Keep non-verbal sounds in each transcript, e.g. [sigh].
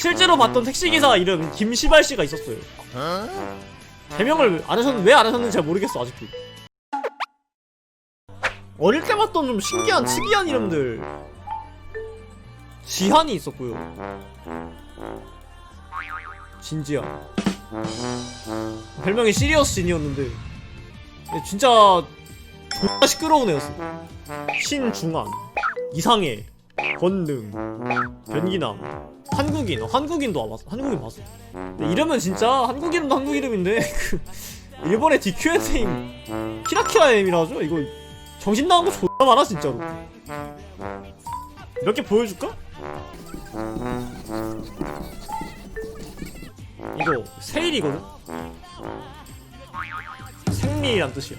실제로 봤던 택시기사 이름 김시발 씨가 있었어요. 개명을 안 하셨는 왜안 하셨는지 잘 모르겠어 아직도. 어릴 때 봤던 좀 신기한 특이한 이름들. 지한이 있었고요. 진지한. 별명이 시리어스 진이었는데 진짜 존나 시끄러운 애였어 신중한. 이상해 권능 변기남 한국인. 어, 한국인도 와봤어 한국인 봤어. 근데 이러면 진짜 한국 이름도 한국 이름인데 [laughs] 그 일본의 DQN님 키라키라 M이라죠? 이거 정신 나간 거 존나 많아 진짜로. 몇 개 보여줄까? 이거 세일이거든? 생리란 뜻이야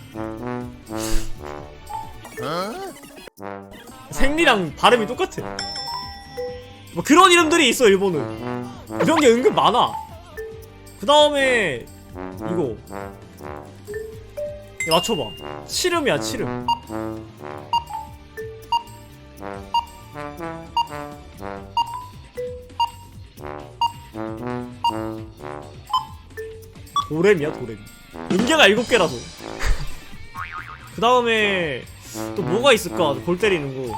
생리랑 발음이 똑같아. 뭐 그런 이름들이 있어 일본은. 이런 게 은근 많아. 그 다음에 이거. 맞춰봐. 치름이야 치름. 도레미야 도레미. 음계가 일곱 개라서. [laughs] 그 다음에 또 뭐가 있을까 골 때리는 거.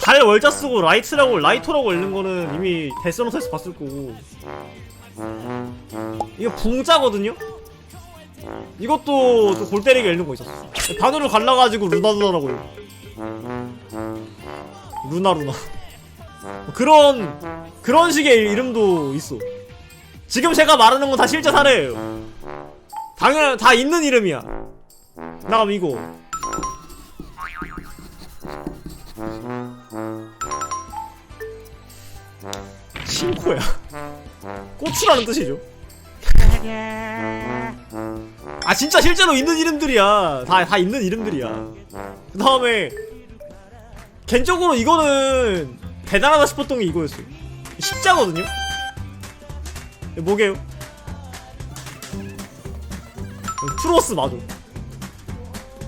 달 월자 쓰고 라이트라고 라이터라고 읽는 거는 이미 데스노트에서 봤을 거고. 이거 붕자거든요. 이것도 또 골 때리게 읽는 거 있었어. 단어를 갈라가지고 루나 루나라고 읽어. 루나 루나. 그런 그런 식의 이름도 있어. 지금 제가 말하는 건 다 실제 사례예요. 당연 다 있는 이름이야. 나 그럼 이거 신코야. [laughs] 고추라는 뜻이죠. [laughs] 아 진짜 실제로 있는 이름들이야. 다, 다 있는 이름들이야. 그 다음에 개인적으로 이거는 대단하다 싶었던 게 이거였어요. 십자거든요? 뭐게요? 프로스 맞아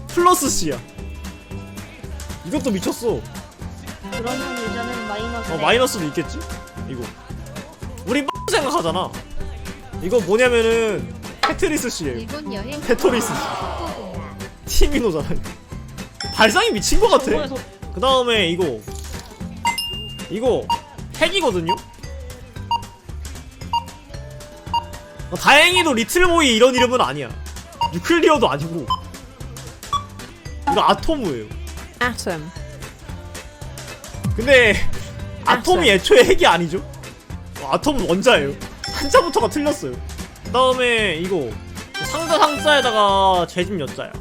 플러스 C야. 이것도 미쳤어. 그러면 유저는 마이너스. 어 마이너스도 있겠지? 이거 생각하잖아. 이거 뭐냐면은 테트리스 씨예요 일본 여행 테토리스 씨. 티미노잖아 발상이 미친 것 같아. 그 다음에 이거. 이거 핵이거든요? 어, 다행히도 리틀보이 이런 이름은 아니야. 뉴클리어도 아니고. 이거 아토무예요. Atom. 근데 아톰이 애초에 핵이 아니죠? 어, 아톰은 원자예요. 한자부터가 틀렸어요. 그 다음에 이거 상자 상자에다가 재집 여자야.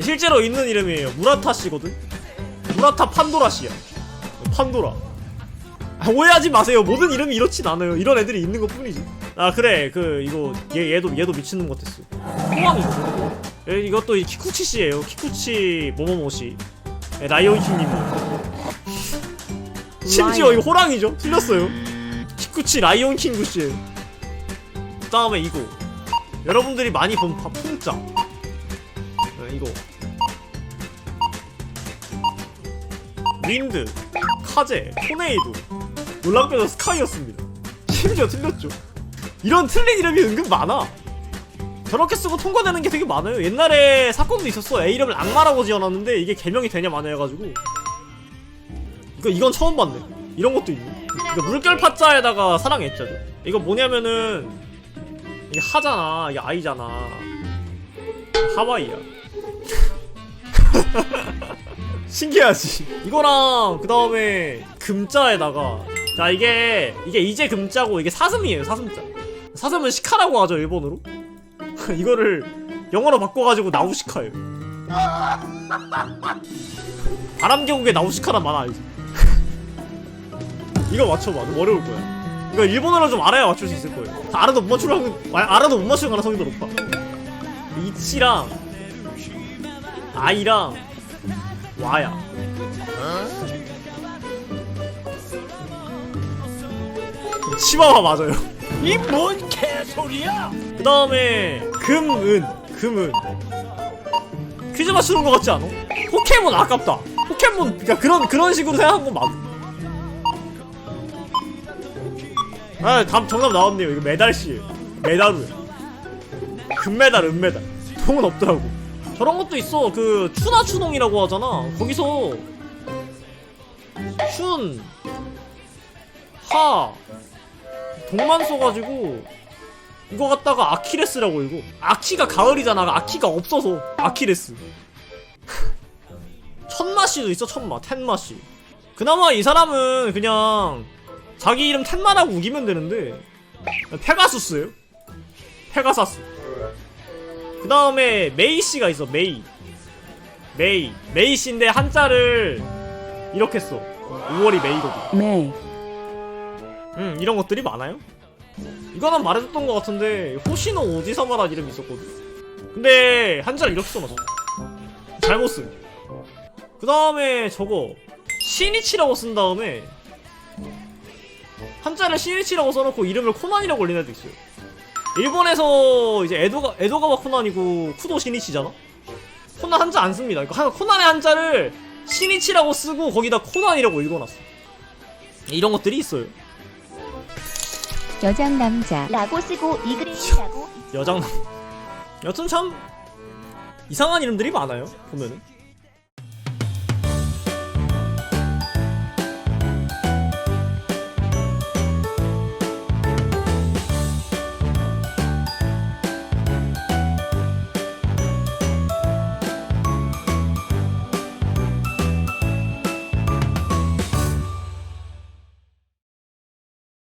실제로 있는 이름이에요. 무라타 씨거든. 무라타 판도라 씨야. 판도라. 아, 오해하지 마세요. 모든 이름이 이렇진 않아요. 이런 애들이 있는 것 뿐이지. 아 그래 그 이거 얘 얘도 얘도 미친놈 같았어. 호황이거든. 얘, 이것도 이 키쿠치 씨예요. 키쿠치 모모모 씨. 예, 라이온킹님. 심지어 이거 호랑이죠? 틀렸어요. 키쿠치 라이온 킹 구씨예요. 그 다음에 이거 여러분들이 많이 본 파- 풍자. 네, 이거 윈드, 카제, 토네이도, 놀랍게도 스카이였습니다. 심지어 틀렸죠. 이런 틀린 이름이 은근 많아. 저렇게 쓰고 통과되는 게 되게 많아요. 옛날에 사건도 있었어. A 이름을 악마라고 지어놨는데 이게 개명이 되냐 마냐 해가지고 이거 이건 처음 봤네. 이런 것도 있네. 이거 물결 파자에다가 사랑 애자죠. 이거 뭐냐면은 이게 하잖아. 이게 아이잖아. 하와이야. [laughs] 신기하지. 이거랑 그 다음에 금자에다가 자 이게 이게 이제 금자고 이게 사슴이에요. 사슴자. 사슴은 시카라고 하죠 일본어로. [laughs] 이거를 영어로 바꿔가지고 나우시카예요. [laughs] 바람계곡의 나우시카란 말 알지? 이거 맞춰봐. 좀 어려울 거야. 이거 일본어로 좀 알아야 맞출 수 있을 거예요. 다 알아도 못 맞추는 알아도 못 맞추는 가능성이 더 높아. 이치랑 아이랑 와야. 치와와 맞아요. 이 뭔 개소리야? 그 다음에 금은 금은 퀴즈 맞추는 거 같지 않아? 포켓몬 아깝다. 포켓몬 그러니까 그런 그런 식으로 생각한 건 맞아. 아, 답 정답 나왔네요. 이거 메달씨. 메달우. 금메달, 은메달. 통은 없더라고. 저런 것도 있어. 그 추나 추농이라고 하잖아. 거기서 춘, 하, 동만 써가지고 이거 갖다가 아키레스라고 이거. 아키가 가을이잖아. 아키가 없어서 아키레스. [laughs] 천마씨도 있어 천마 텐마씨 그나마 이 사람은 그냥 자기 이름 텐마라고 우기면 되는데. 페가수스예요? 페가사스. 그 다음에 메이씨가 있어 메이. 메이. 메이씨인데 한자를 이렇게 써. 5월이 메이거든 May. 음 이런 것들이 많아요? 이거는 말해줬던 것 같은데 호시노 오지사마란 이름이 있었거든. 근데 한자를 이렇게 써놨어 잘못 쓴. 그 다음에 저거 시니치라고 쓴 다음에 한자를 시니치라고 써놓고 이름을 코난이라고 올린 애도 있어요. 일본에서 이제 에도가 에도가와 코난이고 쿠도 시니치잖아? 코난 한자 안 씁니다. 그러니까 한- 코난의 한자를 시니치라고 쓰고 거기다 코난이라고 읽어놨어. 이런 것들이 있어요. 여장 남자. 라고 쓰고 이그레이라고. 여장 여튼 참 이상한 이름들이 많아요 보면은